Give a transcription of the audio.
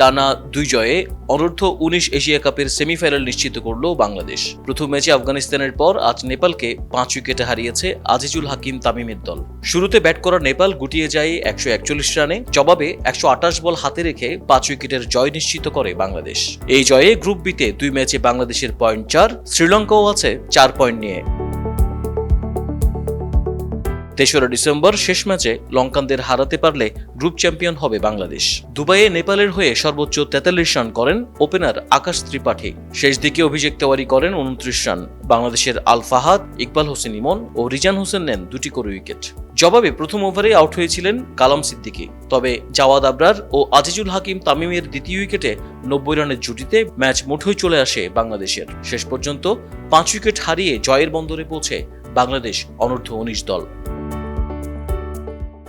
টানা দুই জয়ে অনূর্ধ্ব উনিশ এশিয়া কাপের সেমিফাইনাল নিশ্চিত করল বাংলাদেশ। প্রথম ম্যাচে আফগানিস্তানের পর আজ নেপালকে পাঁচ উইকেটে হারিয়েছে আজিজুল হাকিম তামিমের দল। শুরুতে ব্যাট করা নেপাল গুটিয়ে যায় একশো একচল্লিশ রানে, জবাবে একশো আঠাশ বল হাতে রেখে পাঁচ উইকেটের জয় নিশ্চিত করে বাংলাদেশ। এই জয়ে গ্রুপ বিতে দুই ম্যাচে বাংলাদেশের পয়েন্ট চার, শ্রীলঙ্কাও আছে চার পয়েন্ট নিয়ে। তেসরা ডিসেম্বর শেষ ম্যাচে লঙ্কানদের হারাতে পারলে গ্রুপ চ্যাম্পিয়ন হবে বাংলাদেশ। দুবাইয়ে নেপালের হয়ে সর্বোচ্চ তেতাল্লিশ রান করেন ওপেনার আকাশ ত্রিপাঠী। শেষ দিকে অভিষেক তেওয়ারি করেন উনত্রিশ রান। বাংলাদেশের আল ফাহাদ, ইকবাল হোসেন ইমন ও রিজান হোসেন নেন দুটি করে উইকেট। জবাবে প্রথম ওভারে আউট হয়েছিলেন কালাম সিদ্দিকী। তবে জাওয়াদ আবরার ও আজিজুল হাকিম তামিমের দ্বিতীয় উইকেটে নব্বই রানের জুটিতে ম্যাচ মুঠোয় চলে আসে বাংলাদেশের। শেষ পর্যন্ত পাঁচ উইকেট হারিয়ে জয়ের বন্দরে পৌঁছে বাংলাদেশ অনূর্ধ্ব উনিশ দল।